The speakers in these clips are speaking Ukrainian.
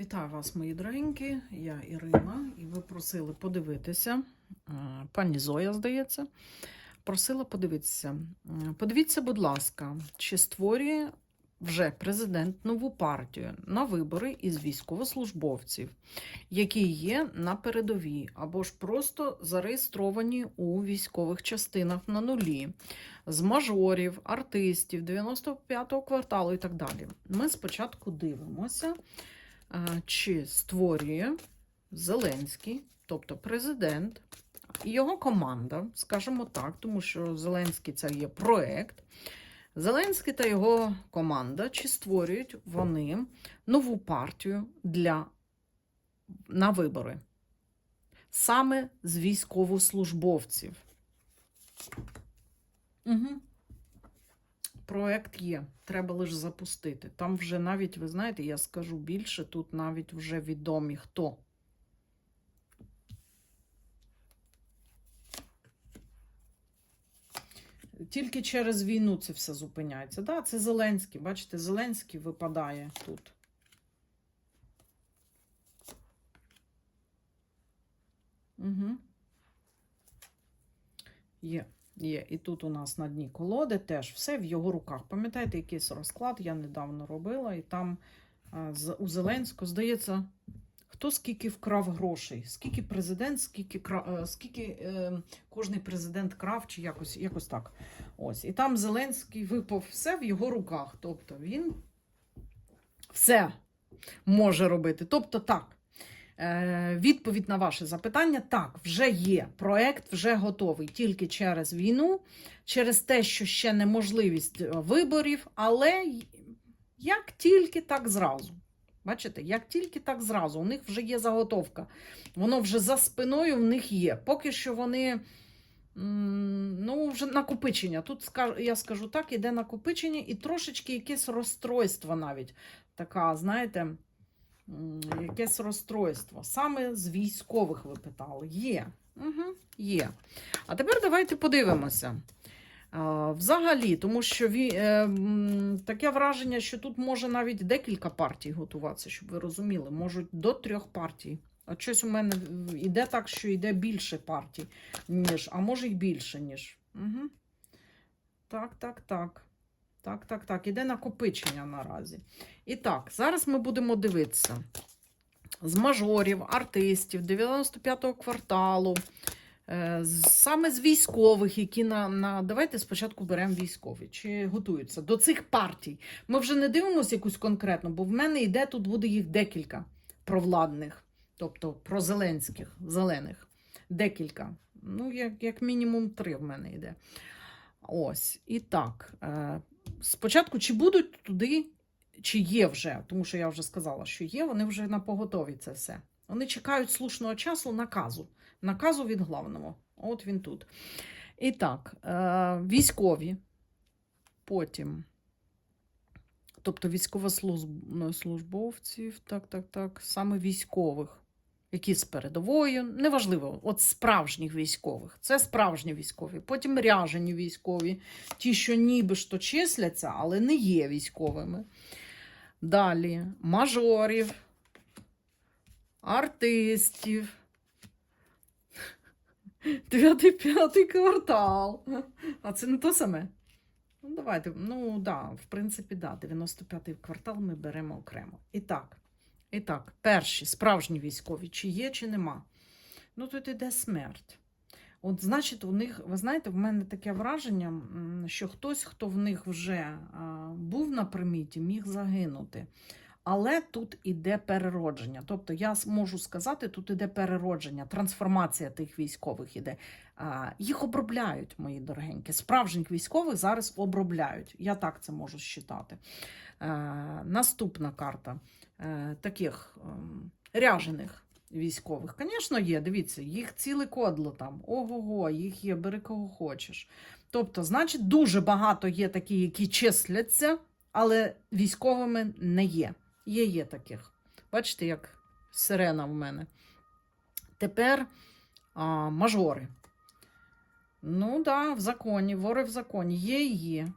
Вітаю вас, мої дорогенькі. Я Ірина, і ви просили подивитися. е, Пані Зоя, здається, просила подивитися. Е, Подивіться, будь ласка, чи створює вже президент нову партію на вибори із військовослужбовців, які є на передовій, або ж просто зареєстровані у військових частинах на нулі, з мажорів, артистів, 95-го кварталу і так далі. Ми спочатку дивимося чи створює Зеленський, тобто президент, і його команда, скажімо так, тому що Зеленський це є проект. Зеленський та його команда, чи створюють вони нову партію для, на вибори саме з військовослужбовців. Угу. Проект є, треба лише запустити. Там вже навіть, ви знаєте, я скажу більше, тут навіть вже відомі хто. Тільки через війну це все зупиняється. Да, це Зеленський. Бачите, Зеленський випадає тут. Угу. Є. Є. І тут у нас на дні колоди теж все в його руках. Пам'ятаєте, якийсь розклад я недавно робила, і там з- у Зеленського, здається, хто скільки вкрав грошей, скільки президент, скільки, е, скільки е, кожний президент крав, чи якось, якось так. Ось. І там Зеленський випав все в його руках. Тобто він все може робити. Тобто так. Е, Відповідь на ваше запитання: так, вже є. Проект вже готовий тільки через війну, через те, що ще неможливість е, виборів, але як тільки так зразу. Бачите, як тільки так зразу, у них вже є заготовка. Воно вже за спиною в них є. Поки що вони. Ну, вже накопичення. Тут я скажу так, іде накопичення і трошечки якесь розстройство навіть. Така, знаєте, якесь розстройство. Саме з військових ви питали. Є. Угу, є. А тепер давайте подивимося. Взагалі, тому що ві, е, таке враження, що тут може навіть декілька партій готуватися, щоб ви розуміли, можуть до трьох партій. От щось у мене йде так, що йде більше партій, ніж, а може й більше, ніж. Угу. Так, так, так. Так, так, так. Іде накопичення наразі. І так, зараз ми будемо дивитися з мажорів, артистів, 95-го кварталу, е, саме з військових, які на, на. Давайте спочатку беремо військові, чи готуються до цих партій. Ми вже не дивимося якусь конкретну, бо в мене йде тут буде їх декілька провладних, тобто прозеленських, зелених. Декілька. Ну, як, як мінімум три в мене йде. Ось. І так. Спочатку, чи будуть туди, чи є вже, тому що я вже сказала, що є, вони вже на поготові це все. Вони чекають слушного часу наказу. Наказу від главного. От він тут. І так, е, військові. Потім. Тобто військовослужбовців, так, так, так, саме військових, які з передовою, неважливо, от справжніх військових. Це справжні військові. Потім ряжені військові, ті, що ніби то числяться, але не є військовими. Далі мажорів, артистів. Дев'ятий п'ятий квартал. А це не то саме. Ну, давайте, ну да, в принципі, да, 95-й квартал ми беремо окремо. І так, і так, перші справжні військові, чи є, чи нема. Ну, тут іде смерть. От, значить, у них, ви знаєте, в мене таке враження, що хтось, хто в них вже а, був на приміті, міг загинути. Але тут іде переродження. Тобто, я можу сказати, тут іде переродження, трансформація тих військових іде. Їх обробляють, мої дорогенькі. Справжніх військових зараз обробляють. Я так це можу считати. Е, наступна карта е, таких ем, ряжених військових. Звісно, є. Дивіться, їх ціле кодло там. Ого-го, їх є, бери кого хочеш. Тобто, значить, дуже багато є такі, які числяться, але військовими не є. Є є таких. Бачите, як сирена в мене. Тепер а, мажори. Ну, так, да, в законі, вори в законі. Є і є.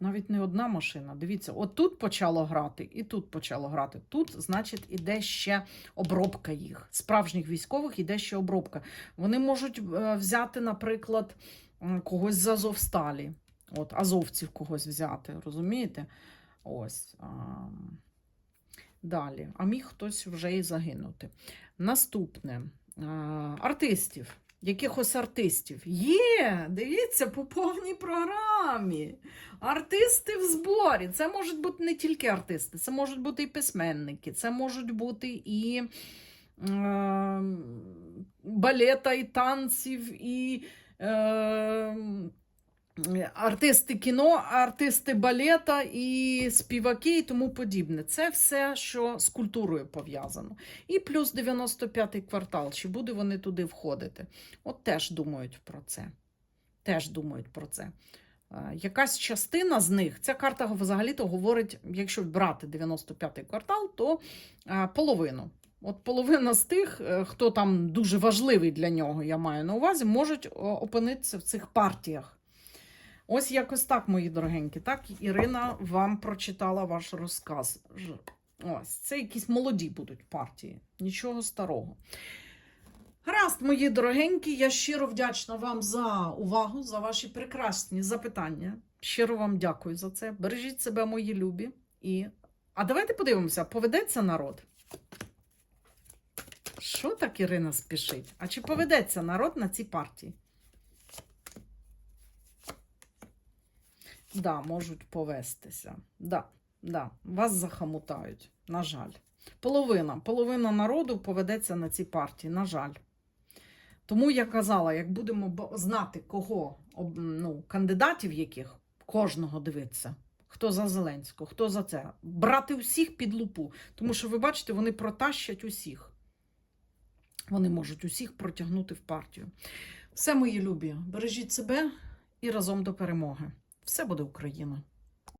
Навіть не одна машина. Дивіться, от тут почало грати, і тут почало грати. Тут, значить, іде ще обробка їх. Справжніх військових іде ще обробка. Вони можуть е, взяти, наприклад, когось з Азовсталі. От, азовців когось взяти, розумієте? Ось. А, далі. А міг хтось вже і загинути. Наступне. А, артистів. Якихось артистів. Є, дивіться, по повній програмі. Артисти в зборі. Це можуть бути не тільки артисти, це можуть бути і письменники, це можуть бути і е, балета, і танців, і е, артисти кіно, артисти балета, і співаки, і тому подібне. Це все, що з культурою пов'язано. І плюс 95-й квартал. Чи буде вони туди входити? От теж думають про це. Теж думають про це. Е, Якась частина з них, ця карта взагалі-то говорить, якщо брати 95-й квартал, то е, половину. От половина з тих, е, хто там дуже важливий для нього, я маю на увазі, можуть опинитися в цих партіях. Ось якось так, мої дорогенькі. Так, Ірина вам прочитала ваш розказ. Ось, це якісь молоді будуть партії, нічого старого. Гаразд, мої дорогенькі, я щиро вдячна вам за увагу, за ваші прекрасні запитання. Щиро вам дякую за це. Бережіть себе, мої любі. І... А давайте подивимося, поведеться народ. Що так Ірина спішить? А чи поведеться народ на ці партії? Да, можуть повестися. Да, да, вас захамутають, на жаль. Половина, половина народу поведеться на ці партії, на жаль. Тому я казала, як будемо знати, кого, ну, кандидатів яких, кожного дивитися, хто за Зеленського, хто за це, брати всіх під лупу. Тому що, ви бачите, вони протащать усіх. Вони можуть усіх протягнути в партію. Все, мої любі, бережіть себе і разом до перемоги. Все буде Україна.